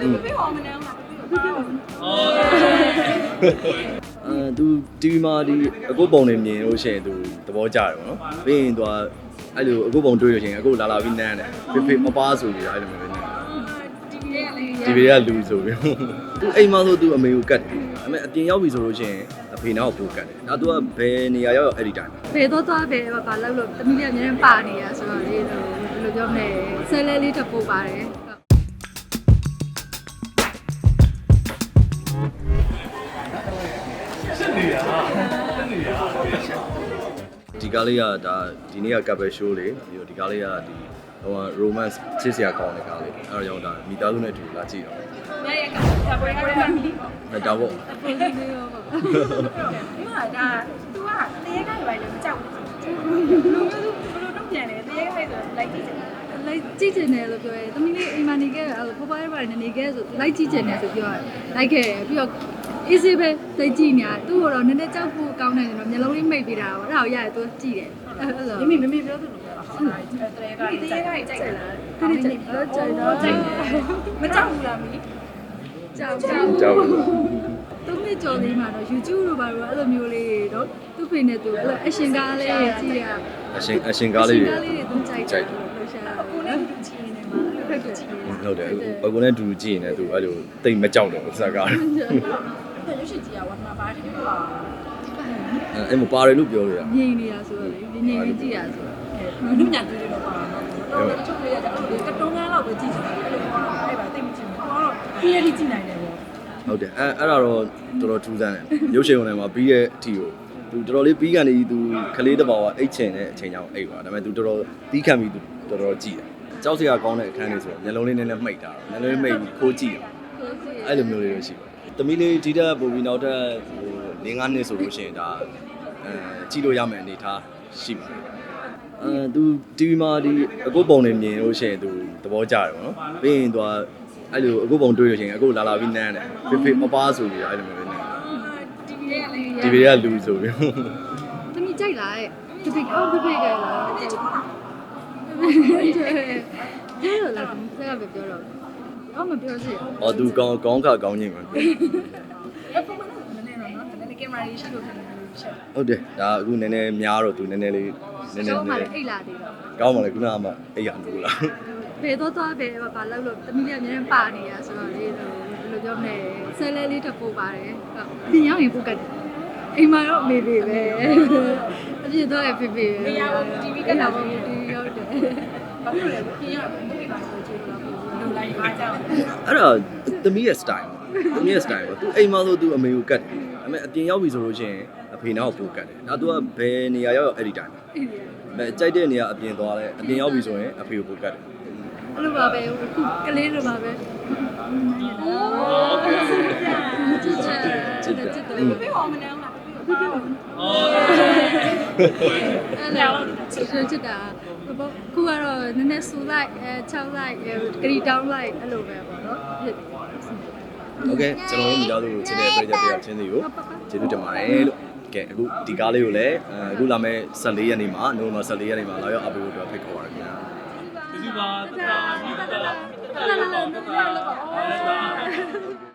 ဖေဟောမနေအောင်လားဖေဖေဟောအဲသူ TV မှာဒီအကုတ်ပုံတွေမြင်လို့ရှိရင်သူသဘောကျတယ်ပေါ့နော်ပြီးရင်သူကအဲ့လိုအကုတ်ပုံတွေးလို့ရှိရင်အကုတ်လာလာပြီးနန်းတယ်ဖေဖေမပါဆိုပြီးတော့အဲ့လိုမျိုးနန်းဒီလေးကလေဒီဗီကလူဆိုပြီးသူအိမ်မှာဆိုသူအမေကိုကတ်တယ်ဒါပေမဲ့အပြင်ရောက်ပြီဆိုလို့ရှိရင်အဖေနောက်ကိုပို့ကတ်တယ်ဒါသူကဘယ်နေရာရောက်ရောက်အဲ့ဒီတိုင်းဘယ်တော့သွားဘယ်ဘာလောက်လို့တမီးလေးအများကြီးပါနေရဆိုတော့လေဘယ်လိုပြောမလဲဆဲလဲလေးတစ်ပို့ပါတယ် ဒီကားလေးကဒါဒီနေ့ကကပ်ပဲ show လေးပြီးတော့ဒီကားလေးကဒီဟို romance ချစ်စရာကောင်းတဲ့ကားလေးအဲ့တော့ကြောင့်ဒါမိသားစုနဲ့အတူလာကြည့်တော့ညရဲ့ကပွဲပွဲမှာဒီအဲဒါပေါ့ပုံစံလေးရောပါမှာဒါ तू ကတရေကရွယ်လည်းမကြောက်ဘူးဘလို့မျိုးဘလို့တော့ပြန်တယ်တရေကဆိုလိုက်ကြည့်တယ်လိုက်ကြည့်ချင်တယ်လို့ပြောရဲတမီးလေးအိမ်မှာနေခဲ့အဲ့လိုဖွားဖွားရပါနေနေခဲ့ဆိုလိုက်ကြည့်ချင်တယ်ဆိုပြောရတယ်လိုက်ခဲ့တယ်ပြီးတော့ easy ပဲသိကြည့်နေတာသူ့ကိုတော့နည်းနည်းကြောက်ဖို့ကောင်းတယ်နေတော့မျက်လုံးလေးမိတ်ပေးတာပေါ့အဲ့ဒါကိုရတယ်သူကြည့်တယ်အဲ့လိုမိမိမမေပြောသလိုပဲတရေကတရေကကြိုက်လားတိတိကျကျတော့ကြိုက်တော့ကြိုက်တယ်မကြောက်ဘူးလားမီကြောက်ကြောက်ကြောက်ဘူးသူ့မိကျော်လေးမှာတော့ YouTube တို့ဘာလို့အဲ့လိုမျိုးလေးတွေတော့သူ့ဖေနဲ့သူအဲ့လို action ကားလေးတွေကြည့်ရအရှင်အရှင်ကားလေးတွေကားလေးတွေသူကြိုက်တယ်လို့ရှာတာကိုလည်းသူချီနေမှာဟုတ်တယ်ဟုတ်တယ်အကူနဲ့တူတူကြည့်ရင်လည်းသူအဲ့လိုတိတ်မကြောက်တော့ဘူးစကား အဲ့ရုပ်ရှင်ကြီးကဝတ်မှာပါတယ်ကွာအဲအဲ့မပါတယ်လို့ပြောလို့ရငြိမ်နေတာဆိုတော့လေငြိမ်ပြီးကြည့်ရဆိုတော့လူညာတွေ့တယ်တော့ပါတော့တော့ချိုးရတဲ့ကတုံးကန်းလောက်ပဲကြည့်ချင်တယ်အဲ့လိုပေါ့အဲ့ပါတိတ်မကြည့်ဘူးတော့ပြည့်ရည်ကြည့်နိုင်တယ်ပေါ့ဟုတ်တယ်အဲအဲ့ဒါတော့တော်တော်ထူးဆန်းတယ်ရုပ်ရှင်ဝင်ထဲမှာပြီးတဲ့အထီကိုသူတော်တော်လေးပြီးကနေသူခလေးတစ်ပောင်ကအိတ်ချင်တဲ့အချိန်ကြောင်အိတ်ပါဒါပေမဲ့သူတော်တော်ပြီးခံပြီးသူတော်တော်ကြည့်တယ်ကြောက်စရာကောင်းတဲ့အခန်းလေးဆိုတော့မျက်လုံးလေးနည်းနည်းမှိတ်တာမျက်လုံးလေးမှိတ်ပြီးခိုးကြည့်တယ်အဲ့လိုမျိုးလေးတော့ရှိပါ တယ်။တမီးလေးဒီတက်ပုံပြီးနောက်ထပ်ဟို၄၅နှစ်ဆိုလို့ရှိရင်ဒါအဲကြည့်လို့ရမယ်အနေထားရှိပါတယ်။အဲသူ TV မှာဒီအကုတ်ပုံတွေမြင်လို့ရှိရင်သူသဘောကျတယ်ပေါ့နော်။ပြီးရင်သူကအဲ့လိုအကုတ်ပုံတွေးလို့ရှိရင်အကုတ်လာလာပြီးနန်းတယ်။ဖေဖေမပါဆိုပြီးတော့အဲ့လိုမျိုးလေးနန်းဒီလေးကလေဒီဗီကလူဆိုပြီးတမီကြိုက်လားတဲ့ဒီပိအော်ဒီပိကလားချောလားပြောတော့လားဆက်ကပဲပြောတော့ အော်မပြောစီ။အော်သူကောင်းကောင်းခါကောင်းချင်းပဲအဲ့ပုံမှန်ကနည်းနည်းတော့နော်နည်းနည်းကင်မရာကြီးရှိလို့ဖြစ်နေလို့ရှိတယ်။ဟုတ်တယ်။ဒါအခုနည်းနည်းများတော့သူနည်းနည်းလေးနည်းနည်းကျောင်းနမှာည်းလည်းအိတ်လာသေးတော့ကောင်းပါလေခုနကမှအိယာလို့လားဘယ်တော့သွားဘယ်ဘာလောက်လို့တမီးလေးအများကြီးပါနေရဆိုတော့လေဘယ်လိုပြောမလဲဆဲလဲလေးတစ်ပို့ပါတယ်ဟုတ်ပြင်ရောက်ရင်ပို့ကတ်အိမ်မှာတော့မေဘေပဲအပြည့်တော့ဖေဖေပဲမရဘူး TV ကလာဘူးတီဗီရောက်တယ်ဘာဖြစ်လဲပြင်ရဘူးဒီမှာဆိုချင်တော့လူလိုက် အားကြောင်းအဲ့ဒါသမီးရဲ့ style သမီးရဲ့ style ပေါ့သူအိမ်မှာဆိုသူအမေကိုကတ်တယ်ဒါပေမဲ့အပြင်ရောက်ပြီဆိုလို့ရှိရင်အဖေနောက်ကိုပို့ကတ်တယ်ဒါသူကဘယ်နေရာရောက်ရောက်အဲ့ဒီတိုင်းပဲကြိုက်တဲ့နေရာအပြင်သွားတယ်အပြင်ရောက်ပြီဆိုရင်အဖေကိုပို့ကတ်တယ်အဲ့လိုပါပဲခုကလေးလိုပါပဲအိုးချစ်ချစ်ချစ်ချစ်ချစ်တယ်ဖေဟောမနေအောင်လားဖေဖေဟောအဲ့လိုချစ်ချစ်တာ ဘောခုကတော့နည်းနည်းဆူလိုက်အဲ6လိုက်ဂရီတောင်းလိုက်အဲ့လိုပဲပေါ့နော်ဖြစ် โอเคကျွန်တော်တို့မိသားစုကိုချစ်တဲ့ပြည်သက်တရားချင်းစီကိုကျေးဇူးတင်ပါတယ်လို့ကဲအခုဒီကားလေးကိုလည်းအခုလာမယ့်14ရက်နေ့မှာနိုဝင်ဘာ14ရက်နေ့မှာလာရောက်အပေးဖို့အတွက်ဖိတ်ခေါ်ပါရခင်ဗျာ လာလာလာလာလာ